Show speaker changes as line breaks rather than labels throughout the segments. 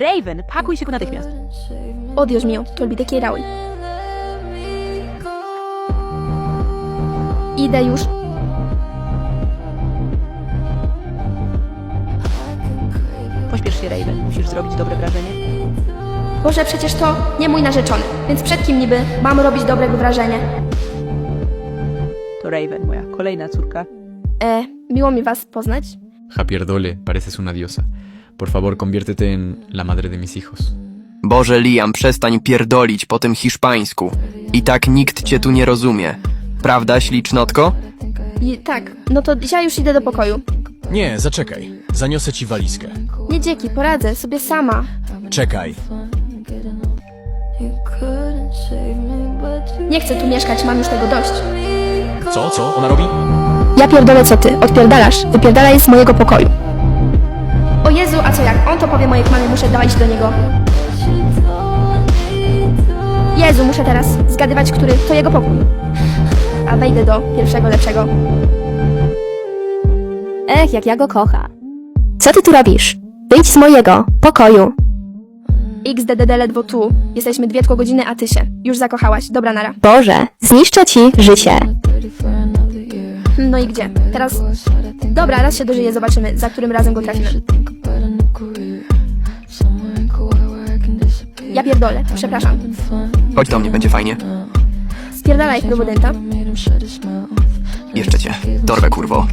Raven, pakuj się go natychmiast.
Mi ją, to lubi takiej rały. Idę już.
Pośpiesz się, Raven. Musisz zrobić dobre wrażenie.
Boże, przecież to nie mój narzeczony, więc przed kim niby mam robić dobrego wrażenie?
To Raven, moja kolejna córka.
E, miło mi was poznać.
Japierdole, pareces una diosa. Por favor, conviértete en la madre de mis hijos.
Boże, Liam, przestań pierdolić po tym hiszpańsku. I tak nikt cię tu nie rozumie. Prawda, ślicznotko?
I tak, no to ja już idę do pokoju.
Nie, zaczekaj. Zaniosę ci walizkę.
Nie dzięki, poradzę sobie sama.
Czekaj.
Nie chcę tu mieszkać, mam już tego dość.
Co, co ona robi?
Ja pierdolę co ty, odpierdalasz, wypierdalaj z mojego pokoju. O Jezu, a co jak on to powie mojej mamie, muszę dojść do niego. Jezu, muszę teraz zgadywać, który to jego pokój. A wejdę do pierwszego lepszego.
Ech, jak ja go kocha. Co ty tu robisz? Wyjdź z mojego pokoju.
XDDD ledwo tu. Jesteśmy dwie tylko godziny, a ty się. Już zakochałaś. Dobra, nara.
Boże, zniszczę ci życie.
No i gdzie? Teraz... Dobra, raz się dożyję, zobaczymy, za którym razem go trafimy. Ja pierdolę, przepraszam.
Chodź do mnie, będzie fajnie.
Spierdalaj budynka.
Jeszcze cię. Dorwę, kurwo.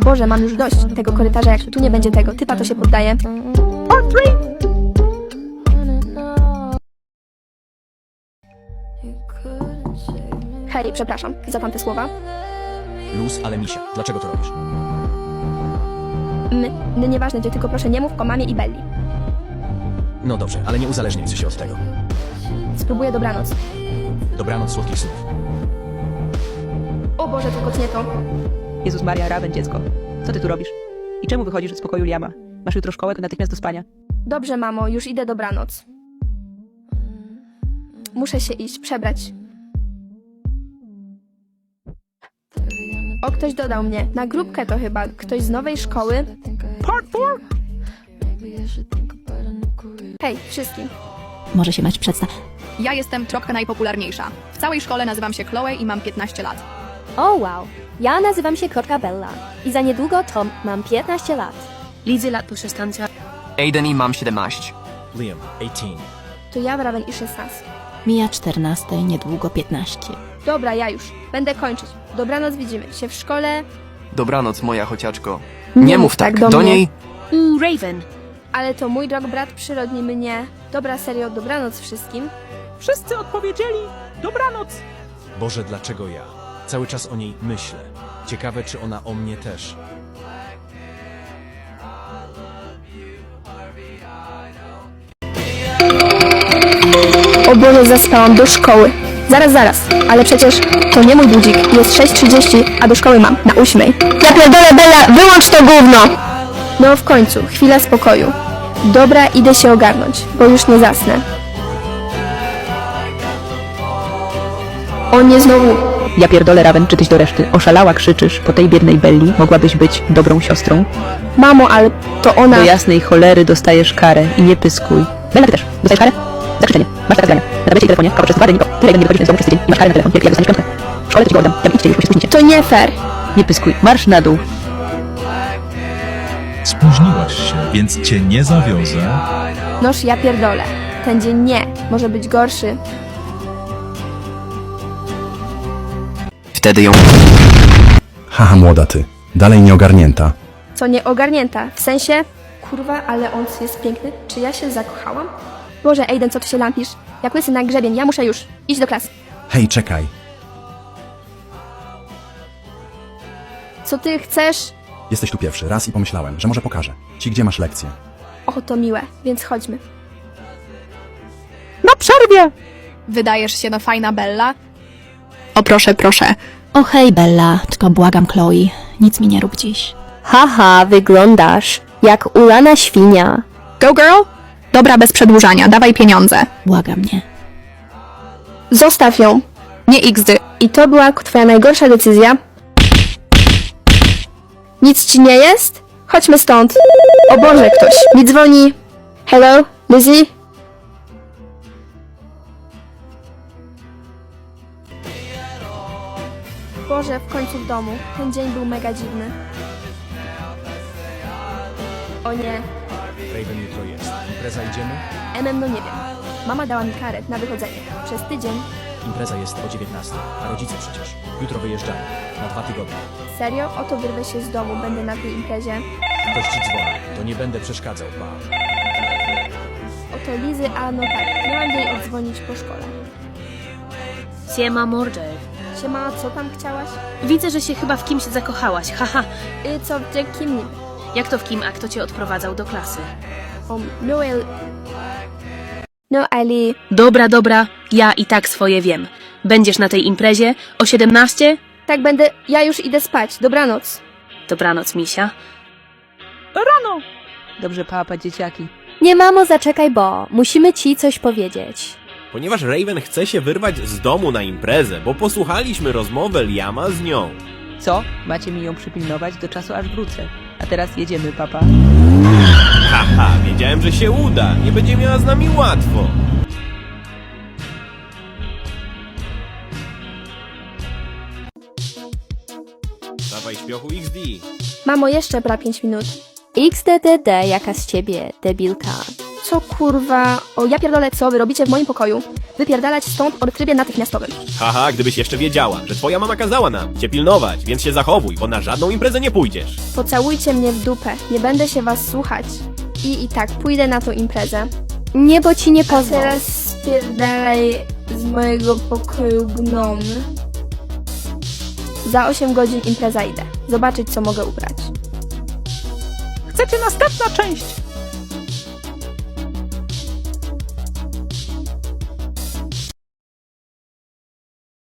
Boże, mam już dość tego korytarza, jak tu nie będzie tego. Typa to się poddaje. Hej, przepraszam za tamte słowa.
Luz, ale misia. Dlaczego to robisz?
My, no nieważne gdzie, tylko proszę nie mów o mamie i Belli.
No dobrze, ale nie uzależniaj się od tego.
Spróbuję dobranoc.
Dobranoc, słodkich snów.
O Boże, tylko nie to.
Jezus Maria, Raven, dziecko. Co ty tu robisz? I czemu wychodzisz z pokoju Liama? Masz jutro szkołę, to natychmiast do spania.
Dobrze, mamo, już idę dobranoc. Muszę się iść, przebrać. O, ktoś dodał mnie. Na grupkę to chyba. Ktoś z nowej szkoły. Hej, wszystkim.
Może się mać przedstaw.
Ja jestem trochę najpopularniejsza. W całej szkole nazywam się Chloe i mam 15 lat.
O wow, ja nazywam się Kotka Bella i za niedługo to mam 15 lat.
Lizy lat po 16.
Aiden i mam 17.
Liam, 18.
To ja, Raven i 16.
Mija 14, niedługo 15.
Dobra, ja już. Będę kończyć. Dobranoc, widzimy się w szkole,
Dobranoc, moja chociaczko. Nie, mów tak, do,
mnie.
niej.
Uuu, Raven.
Ale to mój drog brat przyrodni mnie. Dobra, serio, dobranoc wszystkim.
Wszyscy odpowiedzieli! Dobranoc!
Boże, dlaczego ja? Cały czas o niej myślę. Ciekawe, czy ona o mnie też.
O Boże, zaspałam do szkoły. Zaraz, zaraz, ale przecież to nie mój budzik. Jest 6.30, a do szkoły mam na 8. Ja pierdolę, Bella, wyłącz to gówno! No w końcu, chwila spokoju. Dobra, idę się ogarnąć, bo już nie zasnę. O nie, znowu.
Ja pierdolę, Raven, czy tyś do reszty. Oszalała, krzyczysz. Po tej biednej Belli mogłabyś być dobrą siostrą.
Mamo, ale to ona...
Do jasnej cholery dostajesz karę i nie pyskuj. Bella, ty też. Dostajesz karę? Za krzyczenie. Masz tak zgrane. Na tablecie i telefonie, kawał przez dwa dni, Ty, Raven, nie wychodzisz z domu przez tydzień i masz karę na telefon. Jak, jak dostaniesz piątkę. W szkole to ci go oddam. Ja idźcie już, bo się spóźnicie.
To nie fair.
Nie pyskuj. Marsz na dół.
Spóźniłaś się, więc cię nie zawiozę.
Noż, ja pierdolę. Ten dzień nie. Może być gorszy.
Wtedy ją...
Haha, młoda ty. Dalej nieogarnięta.
Co nie ogarnięta. W sensie, kurwa, ale on jest piękny. Czy ja się zakochałam? Boże, Aiden, co tu się lampisz? Jak łysy na grzebień, ja muszę już iść do klasy.
Hej, czekaj.
Co ty chcesz?
Jesteś tu pierwszy, raz i pomyślałem, że może pokażę ci, gdzie masz lekcję.
Och, to miłe, więc chodźmy.
Na przerwie!
Wydajesz się na fajna Bella? O proszę, proszę.
O hej Bella, tylko błagam Chloe, nic mi nie rób dziś. Haha, wyglądasz jak ulana świnia.
Go girl? Dobra, bez przedłużania, dawaj pieniądze.
Błagam mnie.
Zostaw ją.
Nie XD.
I to była twoja najgorsza decyzja? Nic ci nie jest? Chodźmy stąd. O Boże, ktoś mi dzwoni. Hello, Lizzie? Boże, w końcu w domu. Ten dzień był mega dziwny. O nie,
Raven jutro jest. Impreza idziemy?
MM no nie wiem. Mama dała mi karę na wychodzenie. Przez tydzień.
Impreza jest o 19, a rodzice przecież. Jutro wyjeżdżamy. Na dwa tygodnie.
Serio? Oto wyrwę się z domu, będę na tej imprezie.
Ktoś ci dzwoni. To nie będę przeszkadzał, pa.
Oto Lizy, a no tak, miałam jej oddzwonić po szkole.
Siema morder.
Siema, co tam chciałaś?
Widzę, że się chyba w kimś zakochałaś, haha.
Y, co, kim niby?
Jak to w kim, a kto cię odprowadzał do klasy?
Noel... No, Ali,
Dobra, dobra, ja i tak swoje wiem. Będziesz na tej imprezie o 17?
tak będę, ja już idę spać, dobranoc.
Dobranoc, misia.
Dobrze, papa, dzieciaki.
Nie mamo, zaczekaj, bo musimy ci coś powiedzieć.
Ponieważ Raven chce się wyrwać z domu na imprezę, bo posłuchaliśmy rozmowę Liama z nią.
Co? Macie mi ją przypilnować do czasu, aż wrócę. A teraz jedziemy, papa.
Że się uda. Nie będzie miała z nami łatwo. Dawaj śpiochu XD.
Mamo, jeszcze bra 5 minut.
XDDD, jaka z ciebie, debilka.
Co kurwa? O, ja pierdolę, co wy robicie w moim pokoju? Wypierdalać stąd o trybie natychmiastowym.
Haha, gdybyś jeszcze wiedziała, że twoja mama kazała nam cię pilnować, więc się zachowuj, bo na żadną imprezę nie pójdziesz.
Pocałujcie mnie w dupę, nie będę się was słuchać. I i tak, pójdę na tą imprezę.
Nie, bo ci nie pozwolę.
Teraz spierdalaj z mojego pokoju gnom. Za 8 godzin impreza idę. Zobaczyć, co mogę ubrać.
Chcecie następna część?